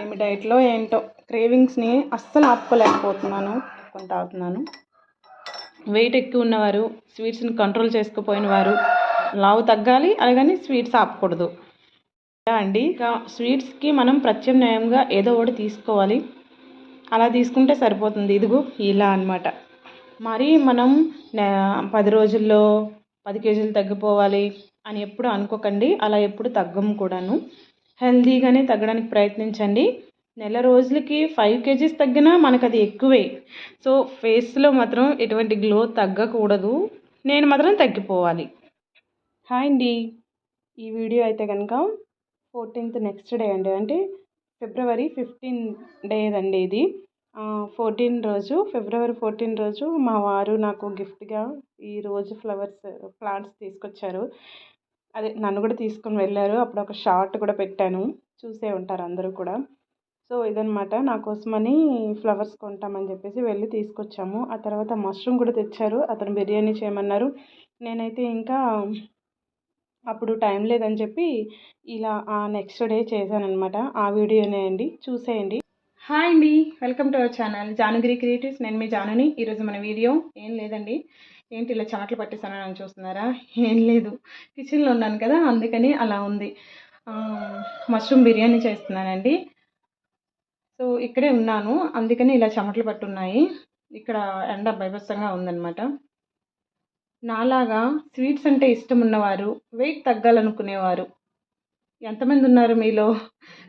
ఏమి డైట్లో ఏంటో. క్రేవింగ్స్ని అస్సలు ఆపుకోలేకపోతున్నాను. కొంత తాగుతున్నాను వెయిట్ ఎక్కువ ఉన్నవారు స్వీట్స్ని కంట్రోల్ చేసుకుపోయిన వారు లావు తగ్గాలి అలాగని స్వీట్స్ ఆపకూడదు. ఇలా అండి స్వీట్స్కి మనం ప్రత్యామ్నాయంగా ఏదో ఒకటి తీసుకోవాలి. అలా తీసుకుంటే సరిపోతుంది. ఇదిగో ఇలా అన్నమాట. మరి మనం పది రోజుల్లో పది కేజీలు తగ్గిపోవాలి అని ఎప్పుడు అనుకోకండి. అలా ఎప్పుడు తగ్గము కూడాను. హెల్తీగానే తగ్గడానికి ప్రయత్నించండి. నెల రోజులకి ఫైవ్ కేజీస్ తగ్గినా మనకు అది ఎక్కువే. సో ఫేస్లో మాత్రం ఎటువంటి గ్లో తగ్గకూడదు. నేను మాత్రం తగ్గిపోవాలి. హాయ్ అండి. ఈ వీడియో అయితే కనుక ఫోర్టీన్త్ నెక్స్ట్ డే అండి. అంటే ఫిబ్రవరి ఫిఫ్టీన్ డేదండి ఇది. ఫోర్టీన్ రోజు ఫిబ్రవరి ఫోర్టీన్ రోజు మా వారు నాకు గిఫ్ట్గా ఈ రోజు ఫ్లవర్స్ ప్లాంట్స్ తీసుకొచ్చారు. అదే నన్ను కూడా తీసుకొని వెళ్ళారు. అప్పుడు ఒక షార్ట్ కూడా పెట్టాను. చూసే ఉంటారు అందరూ కూడా. సో ఇదనమాట నా కోసమని ఫ్లవర్స్ కొంటామని చెప్పేసి వెళ్ళి తీసుకొచ్చాము. ఆ తర్వాత మష్రూమ్ కూడా తెచ్చారు. అతను బిర్యానీ చేయమన్నారు. నేనైతే ఇంకా అప్పుడు టైం లేదని చెప్పి ఇలా ఆ నెక్స్ట్ డే చేశానమాట ఆ వీడియోనే అండి. చూసేయండి. హాయ్ అండి. Welcome to our channel. Janugiri creatives. నేను మీ జానుని. ఈరోజు మన వీడియో ఏం లేదండి. ఏంటి ఇలా చాట్లు పట్టేసానని చూస్తున్నారా? ఏం లేదు. కిచెన్లో ఉన్నాను కదా అందుకని అలా ఉంది. మష్రూమ్ బిర్యానీ చేస్తున్నానండి. సో ఇక్కడే ఉన్నాను. అందుకని ఇలా చెమటలు పట్టున్నాయి. ఇక్కడ ఎండ భయభత్సంగా ఉందన్నమాట. నాలాగా స్వీట్స్ అంటే ఇష్టం ఉన్నవారు వెయిట్ తగ్గాలనుకునేవారు. ఎంతమంది ఉన్నారు మీలో?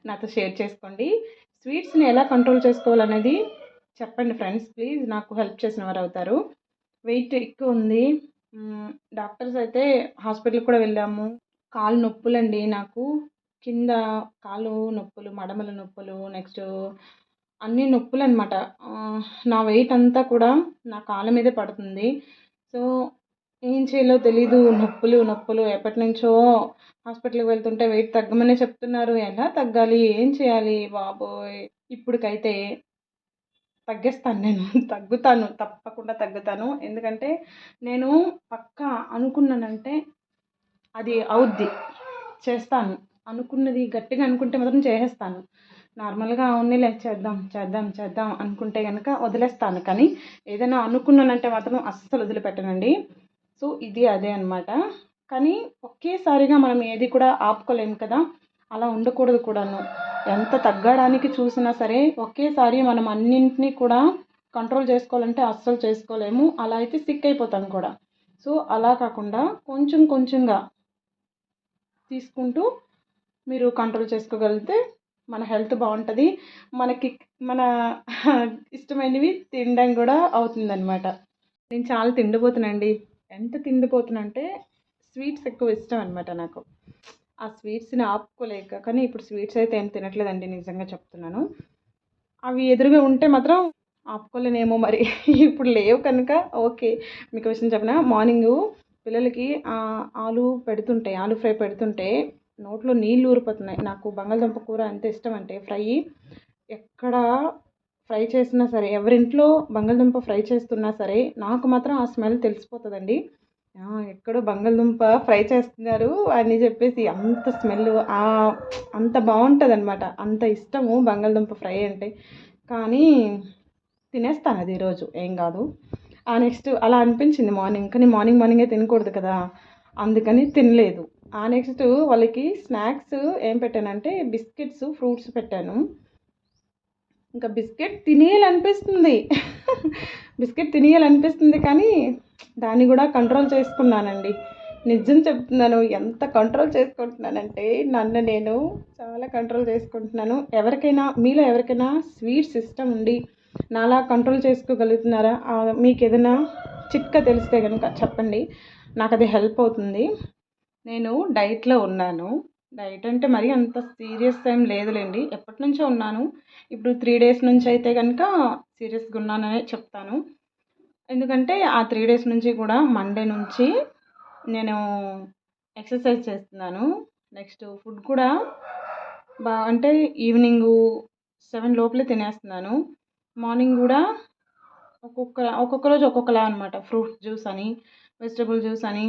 నాతో షేర్ చేసుకోండి. స్వీట్స్ని ఎలా కంట్రోల్ చేసుకోవాలనేది చెప్పండి ఫ్రెండ్స్ ప్లీజ్ నాకు హెల్ప్ చేసిన వారు అవుతారు. వెయిట్ ఎక్కువ ఉంది. డాక్టర్స్ అయితే హాస్పిటల్కి కూడా వెళ్ళాము. కాలు నొప్పులండి నాకు. కింద కాలు నొప్పులు మడమల నొప్పులు నెక్స్ట్ అన్ని నొప్పులు అనమాట నా వెయిట్ అంతా కూడా నా కాళ్ళ మీదే పడుతుంది. సో ఏం చేయాలో తెలీదు. నొప్పులు నొప్పులు. ఎప్పటి నుంచో హాస్పిటల్కి వెళ్తుంటే వెయిట్ తగ్గమనే చెప్తున్నారు. ఎలా తగ్గాలి? ఏం చేయాలి? బాబోయ్! ఇప్పటికైతే తగ్గేస్తాను నేను. తగ్గుతాను తప్పకుండా తగ్గుతాను. ఎందుకంటే నేను పక్కా అనుకున్నానంటే అది అవుద్ది. చేస్తాను. అనుకున్నది గట్టిగా అనుకుంటే మాత్రం చేసేస్తాను. నార్మల్గా అవునులే చేద్దాం చేద్దాం చేద్దాం అనుకుంటే కనుక వదిలేస్తాను. కానీ ఏదైనా అనుకున్నానంటే మాత్రం అస్సలు వదిలిపెట్టనండి. సో ఇది అదే అన్నమాట. కానీ ఒకేసారిగా మనం ఏది కూడా ఆపుకోలేము కదా అలా ఉండకూడదు కూడాను. ఎంత తగ్గడానికి చూసినా సరే ఒకేసారి మనం అన్నింటినీ కూడా కంట్రోల్ చేసుకోవాలంటే అస్సలు చేసుకోలేము. అలా అయితే సిక్ అయిపోతాం కూడా. సో అలా కాకుండా కొంచెం కొంచెంగా తీసుకుంటూ మీరు కంట్రోల్ చేసుకోగలిగితే మన హెల్త్ బాగుంటుంది. మనకి మన ఇష్టమైనవి తినడం కూడా అవుతుందన్నమాట. నేను చాలా తిండిపోతున్నాండి ఎంత తిండిపోతున్నా స్వీట్స్ ఎక్కువ ఇష్టం అనమాట నాకు. ఆ స్వీట్స్ని ఆపుకోలేక కానీ ఇప్పుడు స్వీట్స్ అయితే ఏం తినట్లేదండి నిజంగా చెప్తున్నాను. అవి ఎదురుగా ఉంటే మాత్రం ఆపుకోలేనేమో మరి. ఇప్పుడు లేవు కనుక ఓకే. మీకు విషయం చెప్పిన? మార్నింగ్ పిల్లలకి ఆలు పెడుతుంటే ఆలు ఫ్రై పెడుతుంటే నోట్లో నీళ్ళు ఊరిపోతున్నాయి. నాకు బంగాళదుంప కూర ఎంత ఇష్టం అంటే ఫ్రై ఎక్కడ ఫ్రై చేసినా సరే ఎవరింట్లో బంగాళదుంప ఫ్రై చేస్తున్నా సరే నాకు మాత్రం ఆ స్మెల్ తెలిసిపోతుందండి. ఎక్కడో బంగాళదుంప ఫ్రై చేస్తున్నారు. అని చెప్పేసి అంత స్మెల్ అంత బాగుంటుంది అనమాట అంత ఇష్టము బంగాళదుంప ఫ్రై అంటే. కానీ తినేస్తాను అది ఈరోజు ఏం కాదు. ఆ నెక్స్ట్ అలా అనిపించింది మార్నింగ్. కానీ మార్నింగ్ మార్నింగే తినకూడదు కదా. అందుకని తినలేదు. ఆ నెక్స్ట్ వాళ్ళకి స్నాక్స్ ఏం పెట్టానంటే బిస్కెట్స్ ఫ్రూట్స్ పెట్టాను. ఇంకా బిస్కెట్ తినేయాలనిపిస్తుంది. బిస్కెట్ తినేయాలనిపిస్తుంది కానీ దాన్ని కూడా కంట్రోల్ చేసుకున్నానండి. నిజం చెప్తున్నాను ఎంత కంట్రోల్ చేసుకుంటున్నానంటే నన్ను నేను చాలా కంట్రోల్ చేసుకుంటున్నాను. ఎవరికైనా మీలో ఎవరికైనా స్వీట్స్ ఇష్టం ఉండి నాలా కంట్రోల్ చేసుకోగలుగుతున్నారా? మీకు ఏదైనా చిట్కా తెలిస్తే కనుక చెప్పండి. నాకు అది హెల్ప్ అవుతుంది. నేను డైట్లో ఉన్నాను. డైట్ అంటే మరీ అంత సీరియస్ ఏం లేదులేండి. ఎప్పటి నుంచో ఉన్నాను. ఇప్పుడు త్రీ డేస్ నుంచి అయితే కనుక సీరియస్గా ఉన్నాననే చెప్తాను. ఎందుకంటే ఆ త్రీ డేస్ నుంచి కూడా మండే నుంచి నేను ఎక్సర్సైజ్ చేస్తున్నాను. నెక్స్ట్ ఫుడ్ కూడా బా అంటే ఈవినింగ్ సెవెన్ లోపలే తినేస్తున్నాను. మార్నింగ్ కూడా ఒక్కొక్క ఒక్కొక్క రోజు ఒక్కొక్కలా అనమాట ఫ్రూట్ జ్యూస్ అని వెజిటబుల్ జ్యూస్ అని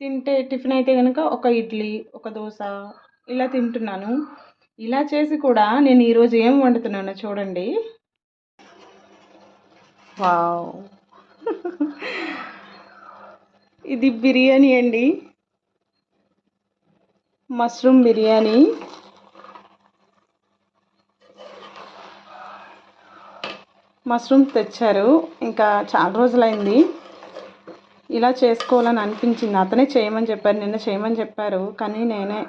తింటే టిఫిన్ అయితే కనుక ఒక ఇడ్లీ ఒక దోశ ఇలా తింటున్నాను. ఇలా చేసి కూడా నేను ఈరోజు ఏం వండుతున్నానో చూడండి. వావ్. ఇది బిర్యానీ అండి. మష్రూమ్ బిర్యానీ. మష్రూమ్ తెచ్చారు. ఇంకా చాలా రోజులైంది. ఇలా చేసుకోవాలని అనిపించింది. అతనే చేయమని చెప్పారు నిన్న చేయమని చెప్పారు. కానీ నేనే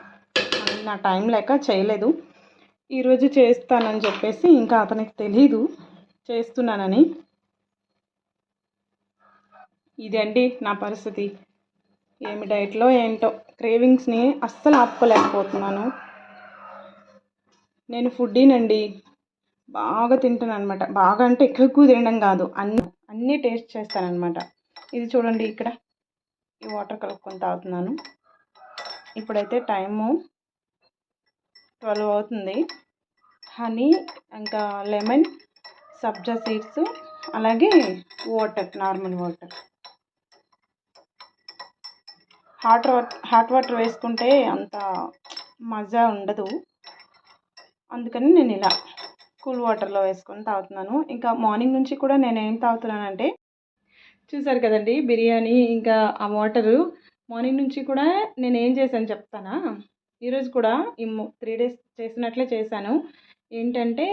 నా టైం లేక చేయలేదు. ఈరోజు చేస్తానని చెప్పేసి ఇంకా అతనికి తెలీదు. చేస్తున్నానని. ఇదండి నా పరిస్థితి. ఏమి డైట్లో ఏంటో క్రేవింగ్స్ని అస్సలు ఆపుకోలేకపోతున్నాను. నేను ఫుడ్డీనండి బాగా తింటాను అనమాట బాగా అంటే ఎక్కువ ఎక్కువ తినడం కాదు. అన్ని అన్నీ టేస్ట్ చేస్తానమాట ఇది చూడండి ఇక్కడ. ఈ వాటర్ కలుపుకొని తాగుతున్నాను. ఇప్పుడైతే టైము ట్వెల్వ్ అవుతుంది. హనీ ఇంకా లెమన్ సబ్జా సీడ్స్ అలాగే water normal water. Hot water hot water వేసుకుంటే అంత మజా ఉండదు. అందుకని నేను ఇలా కూల్ వాటర్లో వేసుకొని తాగుతున్నాను. ఇంకా మార్నింగ్ నుంచి కూడా నేను ఏం తాగుతున్నానంటే చూసారు కదండి బిర్యానీ ఇంకా ఆ వాటరు. మార్నింగ్ నుంచి కూడా నేను ఏం చేశాను చెప్తానా? ఈరోజు కూడా ఈ త్రీ డేస్ చేసినట్లే చేశాను. ఏంటంటే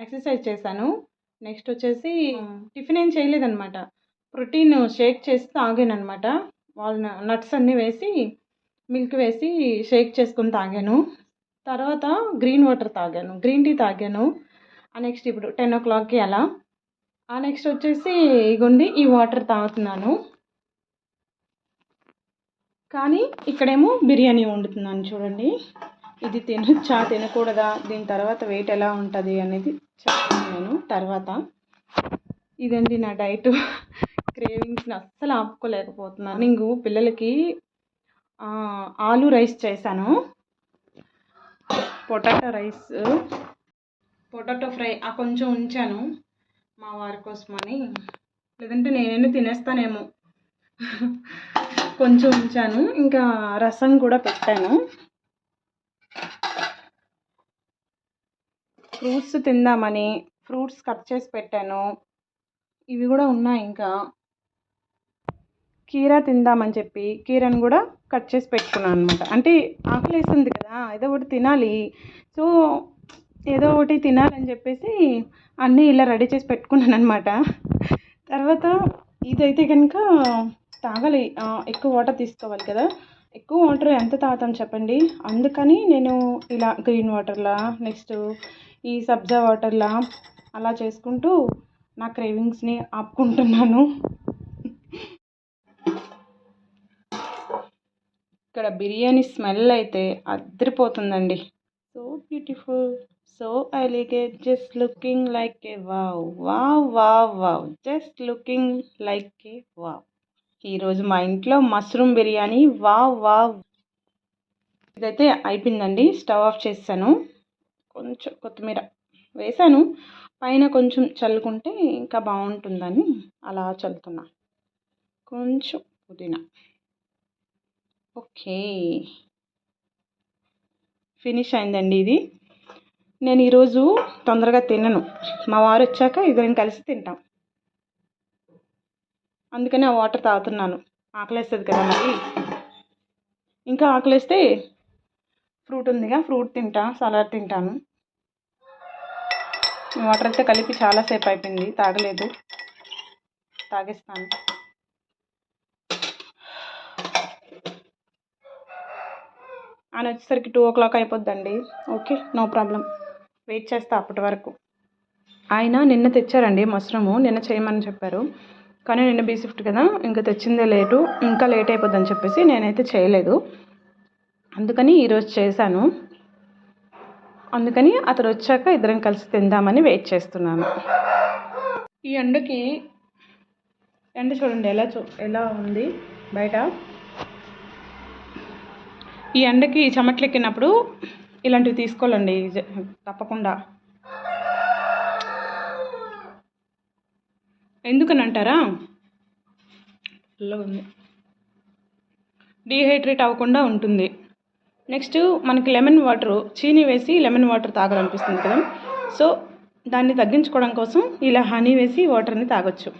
ఎక్సర్సైజ్ చేశాను. నెక్స్ట్ వచ్చేసి టిఫిన్ ఏం చేయలేదన్నమాట. ప్రోటీన్ షేక్ చేసి తాగాను వాల్ వాళ్ళ నట్స్ అన్నీ వేసి మిల్క్ వేసి షేక్ చేసుకొని తాగాను. తర్వాత గ్రీన్ వాటర్ తాగాను. గ్రీన్ టీ తాగాను. ఆ నెక్స్ట్ ఇప్పుడు టెన్ ఓ క్లాక్కి అలా. ఆ నెక్స్ట్ వచ్చేసి ఇగుండి ఈ వాటర్ తాగుతున్నాను. కానీ ఇక్కడేమో బిర్యానీ వండుతున్నాను చూడండి. ఇది తినొచ్చా తినకూడదా? దీని తర్వాత వెయిట్ ఎలా ఉంటుంది అనేది చెప్తాను నేను తర్వాత ఇదండి నా డైట్? క్రేవింగ్స్ని అస్సలు ఆపుకోలేకపోతున్నాను. నేను పిల్లలకి ఆలు రైస్ చేశాను. పొటాటో రైస్ పొటాటో ఫ్రై ఆ కొంచెం ఉంచాను మా వారి కోసమని. లేదంటే నేనైనా తినేస్తానేమో. కొంచెం ఉంచాను. ఇంకా రసం కూడా పెట్టాను. ఫ్రూట్స్ తిందామని ఫ్రూట్స్ కట్ చేసి పెట్టాను. ఇవి కూడా ఉన్నాయి ఇంకా. కీర తిందామని చెప్పి కీరను కూడా కట్ చేసి పెట్టుకున్నాను అనమాట అంటే ఆకలి వేస్తుంది కదా ఏదో ఒకటి తినాలి. సో ఏదో ఒకటి తినాలని చెప్పేసి అన్నీ ఇలా రెడీ చేసి పెట్టుకున్నాను అనమాట తర్వాత ఇదైతే కనుక తాగాలి. ఎక్కువ వాటర్ తీసుకోవాలి కదా. ఎక్కువ వాటర్ ఎంత తాగుతాం చెప్పండి? అందుకని నేను ఇలా గ్రీన్ వాటర్లా నెక్స్ట్ ఈ సబ్జా వాటర్లా అలా చేసుకుంటూ నా క్రేవింగ్స్ని ఆపుకుంటున్నాను. ఇక్కడ బిర్యానీ స్మెల్ అయితే అద్దరిపోతుందండి so beautiful so elegant just looking like a wow wow wow wow just looking like a wow ఈరోజు మా ఇంట్లో మష్రూమ్ బిర్యానీ. వావ్ వావ్ ఇదైతే అయిపోయిందండి. స్టవ్ ఆఫ్ చేసాను కొంచెం కొత్తిమీర వేసాను పైన కొంచెం చల్లుకుంటే ఇంకా బాగుంటుందని అలా చల్లుతున్నా. కొంచెం పుదీనా. ఓకే. ఫినిష్ అయిందండి ఇది. నేను ఈరోజు తొందరగా తినను. మా వారు వచ్చాక ఇద్దరం కలిసి తింటాం. అందుకని ఆ వాటర్ తాగుతున్నాను. ఆకలేస్తుంది కదా మరి. ఇంకా ఆకలేస్తే ఫ్రూట్ ఉందిగా ఫ్రూట్ తింటా సలాడ్ తింటాను. వాటర్ అయితే కలిపి చాలాసేపు అయిపోయింది తాగలేదు. తాగేస్తాను. ఆయన వచ్చేసరికి టూ ఓ క్లాక్ అయిపోద్దండి. ఓకే నో ప్రాబ్లం వెయిట్ చేస్తా అప్పటి వరకు. ఆయన నిన్న తెచ్చారండి మష్రూము నిన్న చేయమని చెప్పారు. కానీ నిన్న బీ షిఫ్ట్ కదా ఇంకా తెచ్చిందే లేటు ఇంకా లేట్ అయిపోద్దని చెప్పేసి నేనైతే చేయలేదు. అందుకని ఈరోజు చేశాను. అందుకని అతను వచ్చాక ఇద్దరం కలిసి తిందామని వెయిట్ చేస్తున్నాను. ఈ ఎండకి ఎండ చూడండి ఎలా చూ ఎలా ఉంది బయట? ఈ ఎండకి చెమట్లెక్కినప్పుడు ఇలాంటివి తీసుకోవాలండి. తప్పకుండా. ఎందుకని అంటారా ఉంది డీహైడ్రేట్ అవ్వకుండా ఉంటుంది. నెక్స్ట్ మనకి లెమన్ వాటర్ చీని వేసి లెమన్ వాటర్ తాగాలనిపిస్తుంది కదా. సో దాన్ని తగ్గించుకోవడం కోసం ఇలా హనీ వేసి వాటర్ని తాగొచ్చు.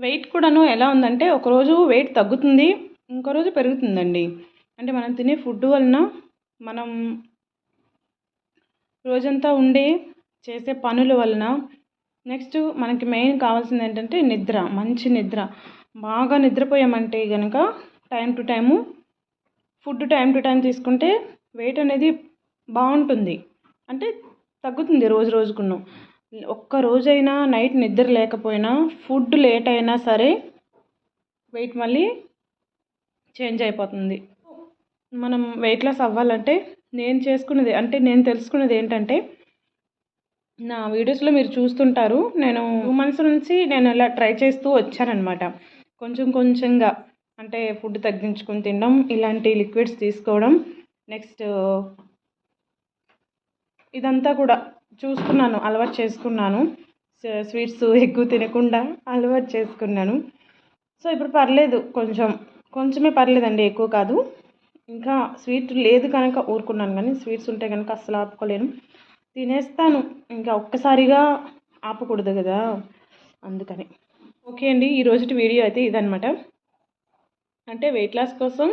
వెయిట్ కూడాను ఎలా ఉందంటే ఒకరోజు వెయిట్ తగ్గుతుంది. ఇంకో రోజు పెరుగుతుందండి. అంటే మనం తినే ఫుడ్ వలన మనం రోజంతా ఉండే చేసే పనుల వలన నెక్స్ట్ మనకి మెయిన్ కావాల్సింది ఏంటంటే నిద్ర మంచి నిద్ర. బాగా నిద్రపోయామంటే కనుక time to time food time to time తీసుకుంటే వెయిట్ అనేది బాగుంటుంది. అంటే తగ్గుతుంది రోజు రోజుకును. ఒక్క రోజైనా నైట్ నిద్ర లేకపోయినా ఫుడ్ లేట్ అయినా సరే వెయిట్ మళ్ళీ చేంజ్ అయిపోతుంది. మనం వెయిట్ లాస్ అవ్వాలంటే నేను చేసుకున్నది అంటే నేను తెలుసుకున్నది ఏంటంటే నా వీడియోస్లో మీరు చూస్తుంటారు నేను టూ మంత్స్ నుంచి నేను ఇలా ట్రై చేస్తూ వచ్చానమాట కొంచెం కొంచెంగా అంటే ఫుడ్ తగ్గించుకొని తినడం ఇలాంటి లిక్విడ్స్ తీసుకోవడం నెక్స్ట్ ఇదంతా కూడా చూసుకున్నాను అలవాటు చేసుకున్నాను. స్వీట్స్ ఎక్కువ తినకుండా అలవాటు చేసుకున్నాను. సో ఇప్పుడు పర్లేదు కొంచెం కొంచెమే పర్లేదండి ఎక్కువ కాదు. ఇంకా స్వీట్ లేదు కనుక ఊరుకున్నాను కానీ స్వీట్స్ ఉంటే కనుక అస్సలు ఆపుకోలేను. తినేస్తాను ఇంకా ఒక్కసారిగా ఆపకూడదు కదా అందుకని. ఓకే అండి ఈ రోజుటి వీడియో అయితే ఇదనమాట అంటే వెయిట్ లాస్ కోసం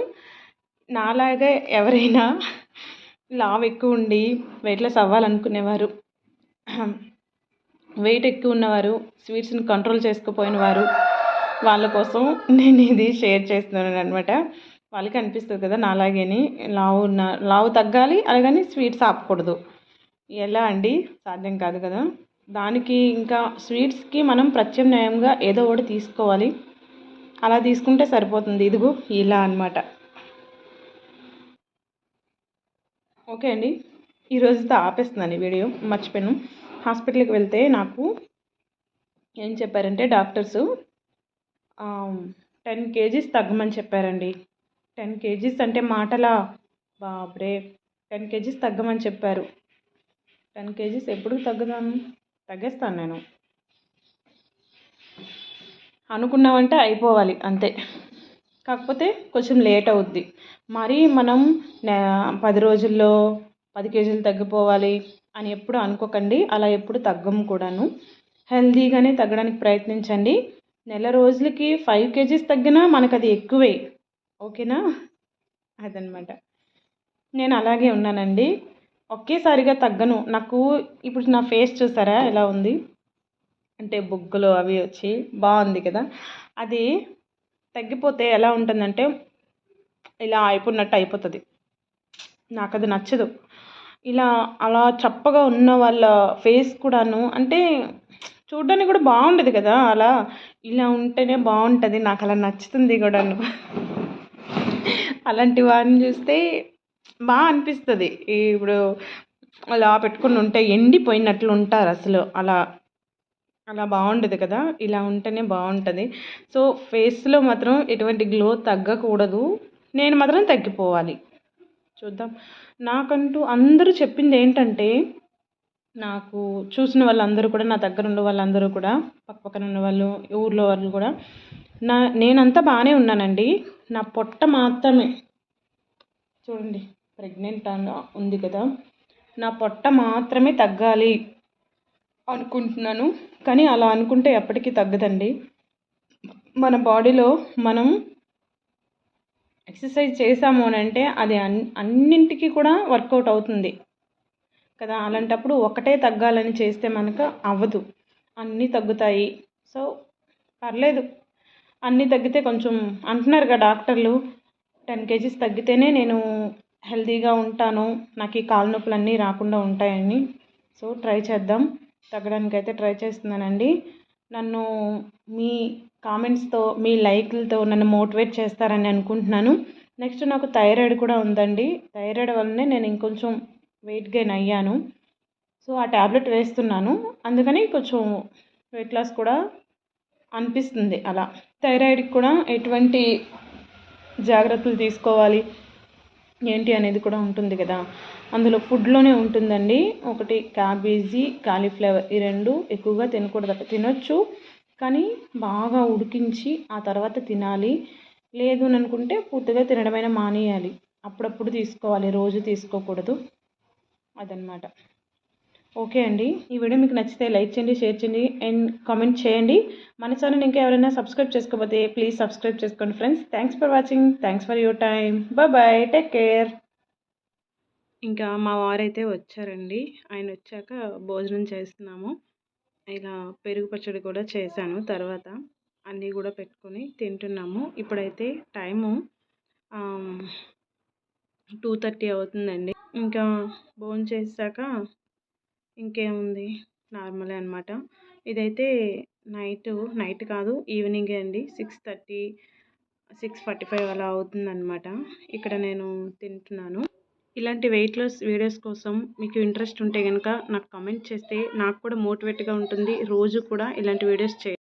నాలాగా ఎవరైనా లావ్ ఎక్కువ ఉండి వెయిట్ లాస్ అవ్వాలనుకునేవారు వెయిట్ ఎక్కువ ఉన్నవారు స్వీట్స్ని కంట్రోల్ చేసుకోపోయిన వారు వాళ్ళ కోసం నేను ఇది షేర్ చేస్తున్నాను అనమాట వాళ్ళకి అనిపిస్తుంది కదా నాలాగేని లావు ఉన్న లావు తగ్గాలి అలాగని స్వీట్స్ ఆపకూడదు. ఎలా అండి? సాధ్యం కాదు కదా. దానికి ఇంకా స్వీట్స్కి మనం ప్రత్యామ్నాయంగా ఏదో ఒకటి తీసుకోవాలి. అలా తీసుకుంటే సరిపోతుంది. ఇదిగో ఇలా అనమాట ఓకే అండి. ఈరోజుతో ఆపేస్తున్నాను ఈ వీడియో మర్చిపోయాను. హాస్పిటల్కి వెళ్తే నాకు ఏం చెప్పారంటే డాక్టర్స్ టెన్ కేజీస్ తగ్గమని చెప్పారండి. టెన్ కేజీస్ అంటే మాటలా బాబ్రే టెన్ కేజీస్ తగ్గమని చెప్పారు. టెన్ కేజీస్ ఎప్పుడు తగ్గుదాను తగ్గేస్తాను నేను. అనుకున్నామంటే అయిపోవాలి అంతే. కాకపోతే కొంచెం లేట్ అవుద్ది. మరి మనం పది రోజుల్లో పది కేజీలు తగ్గిపోవాలి అని ఎప్పుడు అనుకోకండి. అలా ఎప్పుడు తగ్గము కూడాను. హెల్దీగానే తగ్గడానికి ప్రయత్నించండి. నెల రోజులకి ఫైవ్ కేజీస్ తగ్గినా మనకు అది ఎక్కువే. ఓకేనా? అదనమాట నేను అలాగే ఉన్నానండి. ఒకేసారిగా తగ్గను. నాకు ఇప్పుడు నా ఫేస్ చూసారా? ఎలా ఉంది? అంటే బొగ్గులు అవి వచ్చి బాగుంది కదా. అది తగ్గిపోతే ఎలా ఉంటుందంటే ఇలా అయిపోయినట్టు అయిపోతుంది. నాకు అది నచ్చదు. ఇలా అలా చప్పగా ఉన్న వాళ్ళ ఫేస్ కూడాను అంటే చూడడానికి కూడా బాగుండదు కదా అలా. ఇలా ఉంటేనే బాగుంటుంది నాకు అలా నచ్చుతుంది కూడాను. అలాంటి వారిని చూస్తే బాగా అనిపిస్తుంది. ఇప్పుడు అలా పెట్టుకుని ఉంటే ఎండిపోయినట్లు ఉంటారు అసలు. అలా అలా బాగుండదు కదా. ఇలా ఉంటేనే బాగుంటుంది. సో ఫేస్లో మాత్రం ఎటువంటి గ్లో తగ్గకూడదు. నేను మాత్రం తగ్గిపోవాలి. చూద్దాం. నాకంటూ అందరూ చెప్పింది ఏంటంటే నాకు చూసిన వాళ్ళందరూ కూడా నా దగ్గర ఉన్న వాళ్ళందరూ కూడా పక్క పక్కన ఉన్న వాళ్ళు ఊర్లో వాళ్ళు కూడా నా నేనంతా బాగానే ఉన్నానండి. నా పొట్ట మాత్రమే. చూడండి ప్రెగ్నెంట్ ఉంది కదా. నా పొట్ట మాత్రమే తగ్గాలి అనుకుంటున్నాను. కానీ అలా అనుకుంటే ఎప్పటికీ తగ్గదండి. మన బాడీలో మనం ఎక్సర్సైజ్ చేసాము అని అంటే అది అన్ అన్నింటికి కూడా వర్కౌట్ అవుతుంది. కదా అలాంటప్పుడు ఒకటే తగ్గాలని చేస్తే మనకు అవ్వదు. అన్నీ తగ్గుతాయి. సో పర్లేదు. అన్నీ తగ్గితే కొంచెం అంటున్నారు కదా డాక్టర్లు టెన్ కేజీస్ తగ్గితేనే నేను హెల్తీగా ఉంటాను. నాకు ఈ కాలు నొప్పులన్నీ రాకుండా ఉంటాయని. సో ట్రై చేద్దాం. తగ్గడానికి అయితే ట్రై చేస్తున్నానండి. నన్ను మీ కామెంట్స్తో మీ లైక్లతో నన్ను మోటివేట్ చేస్తారని అనుకుంటున్నాను. నెక్స్ట్ నాకు థైరాయిడ్ కూడా ఉందండి. థైరాయిడ్ వల్లనే నేను ఇంకొంచెం వెయిట్ గెయిన్ అయ్యాను. సో ఆ ట్యాబ్లెట్ వేస్తున్నాను. అందుకని కొంచెం వెయిట్ లాస్ కూడా అనిపిస్తుంది అలా. థైరాయిడ్కి కూడా ఎటువంటి జాగ్రత్తలు తీసుకోవాలి? ఏంటి అనేది కూడా ఉంటుంది కదా. అందులో ఫుడ్లోనే ఉంటుందండి. ఒకటి క్యాబేజీ కాలీఫ్లవర్ ఈ రెండు ఎక్కువగా తినకూడదు తినొచ్చు. కానీ బాగా ఉడికించి ఆ తర్వాత తినాలి. లేదు అని అనుకుంటే పూర్తిగా తినడమైనా మానేయాలి. అప్పుడప్పుడు తీసుకోవాలి. రోజు తీసుకోకూడదు. అదనమాట ఓకే అండి. ఈ వీడియో మీకు నచ్చితే లైక్ చేయండి షేర్ చేయండి అండ్ కామెంట్ చేయండి. మన ఛానల్ ఇంకా ఎవరైనా సబ్స్క్రైబ్ చేసుకోకపోతే ప్లీజ్ సబ్స్క్రైబ్ చేసుకోండి friends. Thanks for watching thanks for your time bye take care ఇంకా మా వారైతే వచ్చారండి. ఆయన వచ్చాక భోజనం చేస్తున్నాము. ఇలా పెరుగు పచ్చడి కూడా చేశాను తర్వాత అన్నీ కూడా పెట్టుకొని తింటున్నాము. ఇప్పుడైతే టైము టూ థర్టీ అవుతుందండి. ఇంకా భోజనం చేశాక ఇంకేముంది? నార్మలే అనమాట ఇదైతే నైట్ నైట్ కాదు ఈవినింగే అండి. Six thirty six forty five అలా అవుతుందన్నమాట. ఇక్కడ నేను తింటున్నాను. ఇలాంటి వెయిట్ లాస్ వీడియోస్ కోసం మీకు ఇంట్రెస్ట్ ఉంటే కనుక నాకు కమెంట్ చేస్తే నాకు కూడా మోటివేట్గా ఉంటుంది. రోజు కూడా ఇలాంటి వీడియోస్ చే